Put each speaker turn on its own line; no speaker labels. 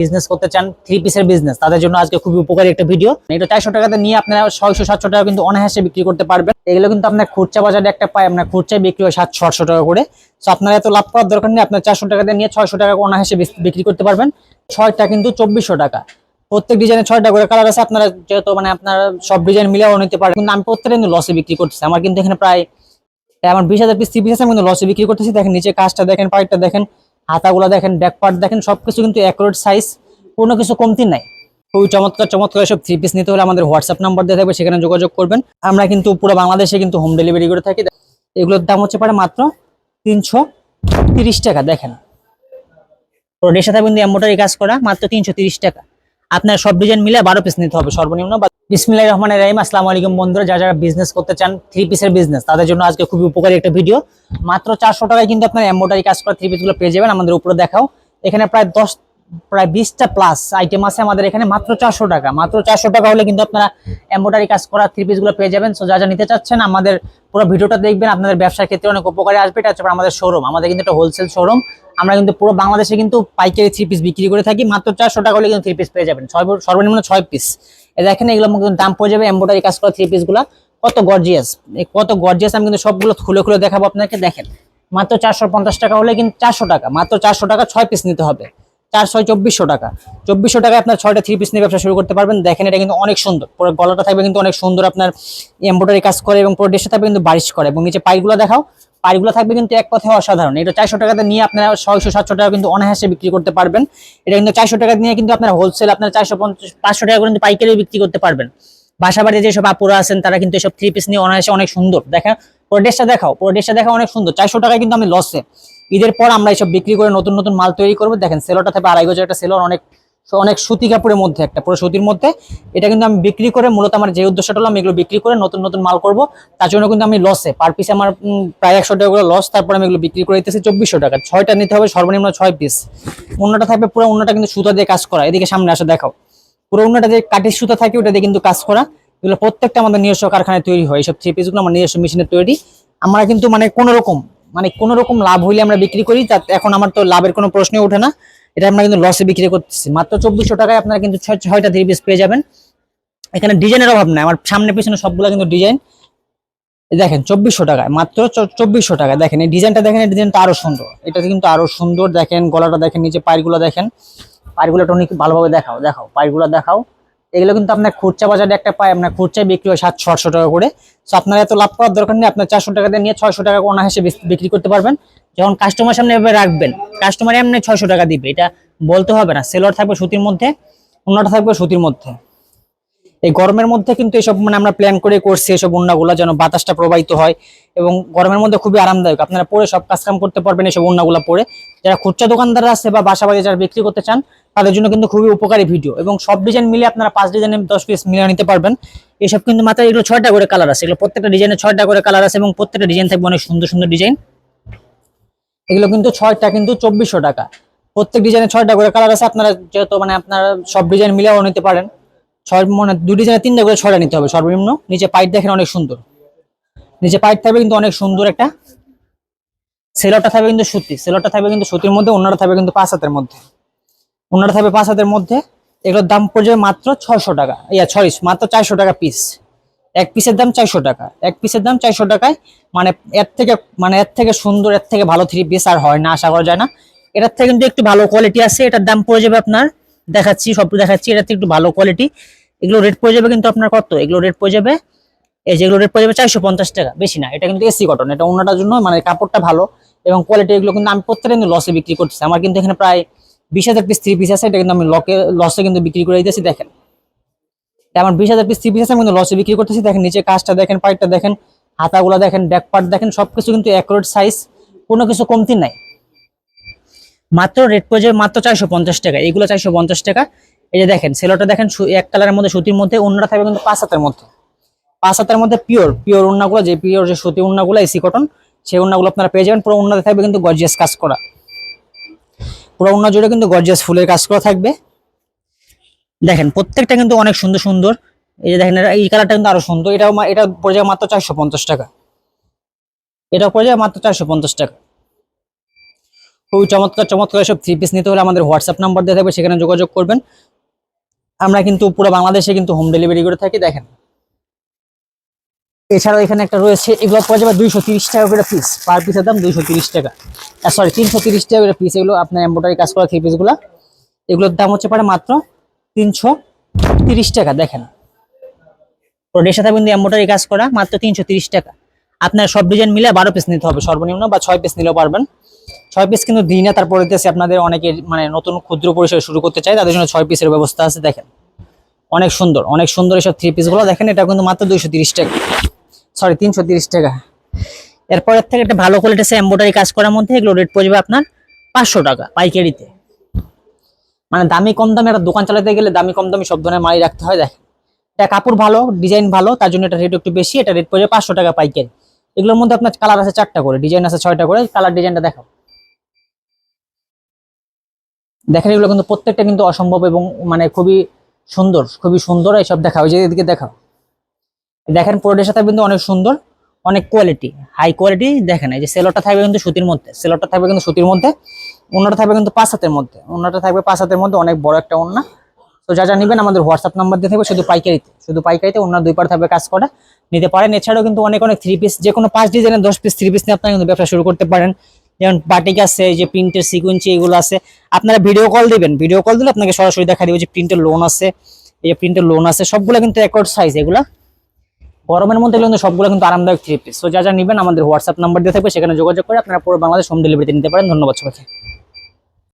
Business করতে চান three পিসের বিজনেস তাদের জন্য আজকে খুবই উপকারী একটা ভিডিও এটা চারশো টাকাতে নিয়ে আপনারা ছয়শো, সাতশো টাকা কিন্তু অনায়াসে বিক্রি করতে পারবেন। এগুলো কিন্তু আপনার খুচরা বাজারে একটা পায়, আপনার খুচরায় বিক্রি হয় সাতশো, আটশো টাকা করে। তো আপনার এত লাভ করার দরকার নেই, আপনার চারশো টাকাতে নিয়ে ছয়শো টাকা অনায়াসে বিক্রি করতে পারবেন। ছয়টা কিন্তু চব্বিশশো টাকা। প্রত্যেক ডিজাইনে ছয়টা করে কালার আছে, আপনারা যেহেতু মানে আপনার সব ডিজাইন মিলেও নিতে পারেন। কিন্তু আমি প্রত্যেকটা কিন্তু লসে বিক্রি করতেছি। আমার কিন্তু এখানে প্রায়, আমার বিশ হাজার পিস থ্রি পিস আছে আমি কিন্তু লসে বিক্রি করতেছি। দেখেন নিচে কাজটা দেখেন, পাইপটা দেখেন। হাতাগুলো দেখেন ব্যাক দেখেন সব কিছু কিন্তু অ্যাকুরেট সাইজ কোনো কিছু কমতি নাই। খুবই চমৎকার চমৎকার সব থ্রি পিস নিতে হলে আমাদের হোয়াটসঅ্যাপ নাম্বার দিয়ে থাকবে, সেখানে যোগাযোগ করবেন। আমরা কিন্তু পুরো বাংলাদেশে কিন্তু হোম ডেলিভারি করে থাকি। এগুলোর দাম হচ্ছে পারে মাত্র তিনশো টাকা, দেখেন। সাথে কিন্তু এম্বোটারি কাজ করা, মাত্র তিনশো টাকা। আপনার সব ডিজাইন মিলে বারো পিস নিতে হবে সর্বনিম্ন। বা বিসমিল্লা রহমান রাহিম, আসসালামু আলাইকুম বন্ধুরা। যারা যারা বিজনেস করতে চান থ্রি পিসের বিজনেস তাদের জন্য আজকে খুবই উপকারী একটা ভিডিও মাত্র চারশো টাকায় কিন্তু আপনার এম্বোটারি কাজ করা থ্রি পিসগুলো পেয়ে যাবেন। আমাদের উপরে দেখাও। এখানে প্রায় দশ প্রায় বিশটা প্লাস আইটেম আছে আমাদের এখানে, মাত্র চারশো টাকা। মাত্র চারশো টাকা হলে কিন্তু আপনারা এম্বোটারি কাজ করা থ্রি পিসগুলো পেয়ে যাবেন। সো যা যা নিতে চাচ্ছেন, আমাদের পুরো ভিডিওটা দেখবেন, আপনাদের ব্যবসার ক্ষেত্রে অনেক উপকারে আসবে। এটা হচ্ছে আমাদের শোরুম আমাদের কিন্তু একটা হোলসেল শোরুম আমরা কিন্তু পুরো বাংলাদেশে কিন্তু পাইকারি থ্রি পিস বিক্রি করে থাকি, মাত্র চারশো টাকা হলে কিন্তু থ্রি পিস পেয়ে যাবেন। ছয় সর্বনিম্ন ছয় পিস দেখেন, এগুলো কিন্তু দাম পড়ে যাবে এম্বোটারি কাজ করা থ্রি পিসগুলো কত গর্জিয়াস কত গর্জিয়াস আমি কিন্তু সবগুলো খুলে খুলে দেখাবো আপনাকে। দেখেন, মাত্র চারশো পঞ্চাশ টাকা হলে কিন্তু চারশো টাকা, মাত্র চারশো টাকা ছয় পিস নিতে হবে। চার ছয় চব্বিশশো টাকা। চব্বিশশো টাকায় আপনার ছয়টা থ্রি পিস নিয়ে ব্যবসা শুরু করতে পারবেন। দেখেন, এটা কিন্তু অনেক সুন্দর। পুরো গলাটা থাকবে কিন্তু অনেক সুন্দর আপনার এম্ব্রয়ডারি কাজ করে এবং পুরো ড্রেসটা থাকবে কিন্তু বারিশ করে। এবং নিচে পাইগুলো দেখাও। পাইগুলো থাকবে কিন্তু এক কথায় অসাধারণ। এটা চারশো টাকাতে নিয়ে আপনারা ছয়শো, সাতশো টাকা কিন্তু অনায়াসে বিক্রি করতে পারবেন। এটা কিন্তু চারশো টাকা নিয়ে কিন্তু আপনার হোলসেল আপনার চারশো পঞ্চাশ, পাঁচশো টাকা কিন্তু পাইকারি বিক্রি করতে পারবেন। বাসা বাড়িতে যেসব আপুরা আছেন, তারা কিন্তু এসব থ্রি পিস নিয়ে অনায়াসে অনেক সুন্দর। দেখেন, পুরো দেখাও পুরো দেখাও অনেক সুন্দর। চারশো টাকায় কিন্তু আমি লসে ঈদের পর আমরা এসব বিক্রি করে নতুন নতুন মাল তৈরি করব। দেখেন সেলোটা থাকবে আড়াই গজের একটা সেলোর অনেক অনেক সুতি কাপড়ের মধ্যে একটা, পুরো সুতির মধ্যে। এটা কিন্তু আমি বিক্রি করে মূলত আমার যে উদ্দেশ্যটা হলো, আমি এগুলো বিক্রি করে নতুন নতুন মাল করব। তার জন্য কিন্তু আমি লসে পার পিস আমার প্রায় একশো টাকা করে লস তারপর আমি এগুলো বিক্রি করে দিতেছি চব্বিশশো টাকা। ছয়টা নিতে হবে সর্বনিম্ন ছয় পিস অন্যটা থাকবে পুরো, অন্যটা কিন্তু সুতা দিয়ে কাজ করা। এদিকে সামনে আসো, দেখাও। পুরো অন্যটা যে কাঠের সুতা থাকে, ওটা দিয়ে কিন্তু কাজ করা। এগুলো প্রত্যেকটা আমাদের নিজস্ব কারখানায় তৈরি হয়। এইসব থ্রি পিসগুলো আমার নিজস্ব মেশিনে তৈরি। আমরা কিন্তু মানে কোনো রকম মানে কোনো রকম লাভ হইলে আমরা বিক্রি করি। তা এখন আমার তো লাভের কোনো প্রশ্নই ওঠে না। এটা আমরা কিন্তু লসে বিক্রি করতেছি। মাত্র চব্বিশশো টাকায় আপনারা কিন্তু ছয় ছয়টা থ্রি পিস পেয়ে যাবেন। এখানে ডিজাইনের অভাব নাই। আমার সামনে পিছনে সবগুলো কিন্তু ডিজাইন দেখেন, চব্বিশশো টাকায়। মাত্র চব্বিশশো টাকায়। দেখেন, এই ডিজাইনটা দেখেন, এই ডিজাইনটা আরও সুন্দর। এটা কিন্তু আরও সুন্দর। দেখেন, গলাটা দেখেন, নিচে পায়েরগুলো দেখেন। পায়েরগুলোটা অনেক ভালোভাবে দেখাও দেখাও। পায়েরগুলো দেখাও। এগুলো কিন্তু আপনার খুচরা বাজারে একটা পায় আপনার খুচরায় বিক্রি হয় সাত ছশো টাকা করে। সো আপনার এত লাভ করার দরকার নেই। আপনার চারশো টাকা দিয়ে নিয়ে ছয়শো টাকা অনায়াসে বিস- বিক্রি করতে পারবেন। যখন কাস্টমার সামনে এভাবে রাখবেন কাস্টমার এমনি ছয়শো টাকা দিবে। এটা বলতে হবে না। সেলর থাকবে সুতির মধ্যে অন্যটা থাকবে সুতির মধ্যে। এই গরমের মধ্যে কিন্তু এসব মানে আমরা প্ল্যান করে করছি এসব উন্নাগুলো যেন বাতাসটা প্রবাহিত হয় এবং গরমের মধ্যে খুবই আরামদায়ক। আপনারা পরে সব কাজকাম করতে পারবেন এসব উন্নাগুলো পরে। যারা খুচরা দোকানদার আছে বা বাসা বাড়ি যারা বিক্রি করতে চান, তাদের জন্য কিন্তু খুবই উপকারী ভিডিও এবং সব ডিজাইন মিলে আপনারা পাঁচ ডিজাইনে দশ পিস মিলিয়ে নিতে পারবেন। এসব কিন্তু মাত্র এগুলো ছয়টা করে কালার আছে। এগুলো প্রত্যেকটা ডিজাইনে ছয়টা করে কালার আছে এবং প্রত্যেকটা ডিজাইন থাকবে অনেক সুন্দর সুন্দর ডিজাইন এগুলো কিন্তু ছয়টা কিন্তু চব্বিশশো টাকা। প্রত্যেক ডিজাইনে ছয়টা করে কালার আছে। আপনারা যেহেতু মানে আপনারা সব ডিজাইন মিলেও নিতে পারেন। মানে দুই ডিজাইনে তিনটা করে ছয়টা নিতে হবে সর্বনিম্ন। নিচে পাইট দেখেন অনেক সুন্দর। নিচে পাইট থাকবে কিন্তু অনেক সুন্দর একটা সেলরটা থাকবে কিন্তু সুতি। সেলরটা থাকবে কিন্তু সুতির মধ্যে অন্যটা থাকবে কিন্তু পাঁচ হাতের মধ্যে। অন্যটা থাকবে পাঁচ হাতের মধ্যে। এগুলোর দাম পড়ে যাবে মাত্র ছয়শো টাকা। ইয়া সরি মাত্র চারশো টাকা পিস এক পিসের দাম চারশো টাকা। এক পিসের দাম চারশো টাকায় মানে এর থেকে মানে এর থেকে সুন্দর, এর থেকে ভালো থ্রি পিস আর হয় না, আশা করা যায় না। এটার থেকে কিন্তু একটু ভালো কোয়ালিটি আছে, এটার দাম পড়ে যাবে আপনার দেখাচ্ছি সব দেখাচ্ছি থেকে একটু ভালো কোয়ালিটি এগুলো রেট পড়ে যাবে কিন্তু আপনার কত? এগুলো রেট পড়ে যাবে, এই যেগুলো রেট পড়ে যাবে চারশো পঞ্চাশ টাকা, বেশি না, এটা কিন্তু এসি কটন এটা অন্যটার জন্য মানে কাপড়টা ভালো এবং কোয়ালিটি এগুলো কিন্তু আমি প্রত্যেকটা কিন্তু লসে বিক্রি করতেছি। আমার কিন্তু এখানে প্রায় বিশ হাজার পিস থ্রি পিস আছে, এটা কিন্তু আমি লকে লসে কিন্তু বিক্রি করে দিতেছি, দেখেন। আমার বিশ হাজার পিস থ্রি পিস আছে, আমি কিন্তু লসে বিক্রি করতেছি, দেখেন, নিচে কাজটা দেখেন, পাইপটা দেখেন, হাতাগুলো দেখেন ব্যাক পার্ট দেখেন, সবকিছু কিন্তু অ্যাকুরেট সাইজ কোনো কিছু কমতি নাই। মাত্র রেট পড়ে মাত্র চারশো পঞ্চাশ টাকা, এগুলো চারশো পঞ্চাশ টাকা। এই যে দেখেন সেলোটা দেখেন এক কালারের মধ্যে সুতির মধ্যে অন্যটা থাকবে কিন্তু পাঁচ হাতের মধ্যে। পাঁচ হাতের মধ্যে পিওর পিওর উন্নাগুলো, যে পিওর যে সুতি উন্নাগুলো এসি কটন সেই উন্নাগুলো আপনারা পেয়ে যাবেন। পুরো উন্নাতে থাকবে কিন্তু গর্জিয়াস কাজ করা। পুরো উন্না জুড়ে কিন্তু গর্জিয়াস ফুলের কাজ করা থাকবে। দেখেন, প্রত্যেকটা কিন্তু অনেক সুন্দর সুন্দর। এই যে দেখেন, এই কালারটা কিন্তু আরও সুন্দর। এটাও এটা পড়ে যাবে মাত্র চারশো পঞ্চাশ টাকা। এটা পড়ে যাবে মাত্র চারশো পঞ্চাশ টাকা। খুবই চমৎকার চমৎকার সব থ্রি পিস নিতে হলে আমাদের হোয়াটসঅ্যাপ নাম্বার দিয়ে থাকবে, সেখানে যোগাযোগ করবেন। আমরা কিন্তু পুরো বাংলাদেশে কিন্তু হোম ডেলিভারি করে থাকি, দেখেন। এছাড়াও এখানে একটা রয়েছে, এগুলো পাওয়া যাবে দুইশো তিরিশ টাকা করে পিস পার পিসের দাম দুইশো তিরিশ টাকা। সরি তিনশো তিরিশ টাকা করে পিস এগুলো আপনার এম্বোটারি কাজ করা থ্রি পিসগুলো এগুলোর দাম হচ্ছে পারে মাত্র তিনশো তিরিশ টাকা, দেখেন। প্রোডের সাথে কিন্তু এম্বোটারি কাজ করা, মাত্র তিনশো তিরিশ টাকা। আপনার সব ডিজাইন মিলে বারো পিস নিতে হবে সর্বনিম্ন, বা ছয় পিস নিলেও পারবেন। ছয় পিস কিন্তু দিই না, তারপরে দিতেছে আপনাদের অনেকে মানে নতুন ক্ষুদ্র পরিসরে শুরু করতে চাই তাদের জন্য ছয় পিসের ব্যবস্থা আছে, দেখেন। অনেক সুন্দর অনেক সুন্দর এসব থ্রি পিসগুলো দেখেন, এটা কিন্তু মাত্র দুইশো টাকা। সরি তিনশো টাকা। এরপরের থেকে একটা ভালো কোয়ালিটি আছে এম্বোটারি কাজ করার মধ্যে, এগুলো রেট পড়বে আপনার পাঁচশো টাকা পাইকারিতে। মানে দামি কম দামে একটা দোকান চালাতে গেলে দামি কম দামি সব ধরনের মালই রাখতে হয়, দেখেন। এটা কাপড় ভালো ডিজাইন ভালো, তার জন্য এটা রেট একটু বেশি, এটা রেট পড়বে পাঁচশো টাকা পাইকারি। এগুলোর মধ্যে আপনার কালার আছে চারটা করে ডিজাইন আছে ছয়টা করে কালার ডিজাইনটা দেখাও। দেখেন এগুলো কিন্তু প্রত্যেকটা কিন্তু অসম্ভব এবং মানে খুবই সুন্দর খুবই সুন্দর এইসব দেখা ওই যে এদিকে দেখাও। দেখেন প্রোডের সাথে কিন্তু অনেক সুন্দর, অনেক কোয়ালিটি হাই কোয়ালিটি দেখেন। এই যে সেলোটা থাকবে কিন্তু সুতির মধ্যে সেলোটা থাকবে কিন্তু সুতির মধ্যে, অন্যটা থাকবে কিন্তু পাঁচ হাতের মধ্যে, অন্যটা থাকবে পাঁচ হাতের মধ্যে, অনেক বড় একটা ওন্না তো যা যা নেবেন আমাদের হোয়াটসঅ্যাপ নাম্বার দিয়ে থাকবে, শুধু পাইকারিতে শুধু পাইকারিতে অন্য দুই পার থাকবে কাজ করা। নিতে পারেন, এছাড়াও কিন্তু অনেক অনেক থ্রি পিস যে কোনো পাঁচ ডিজাইনের দশ পিস থ্রি পিস নিয়ে আপনারা কিন্তু ব্যবসা শুরু করতে পারেন। যেমন বাটিক আছে, এই যে প্রিন্টের সিকুয়েন্সি এগুলো আছে, আপনারা ভিডিও কল দিবেন। ভিডিও কল দিলে আপনাকে সরাসরি দেখা দেবে যে প্রিন্টের লোন আছে, এই যে প্রিন্টের লোন আছে, সবগুলো কিন্তু রেকর্ড সাইজ এগুলা। গরমের মধ্যে কিন্তু সবগুলো কিন্তু আরামদায়ক থ্রি পিস তো যা যা নেবেন আমাদের হোয়াটসঅ্যাপ নাম্বার দিয়ে থাকবে, সেখানে যোগাযোগ করে আপনারা পুরো বাংলাদেশ হোম ডেলিভারিতে নিতে পারেন। ধন্যবাদ সবাইকে।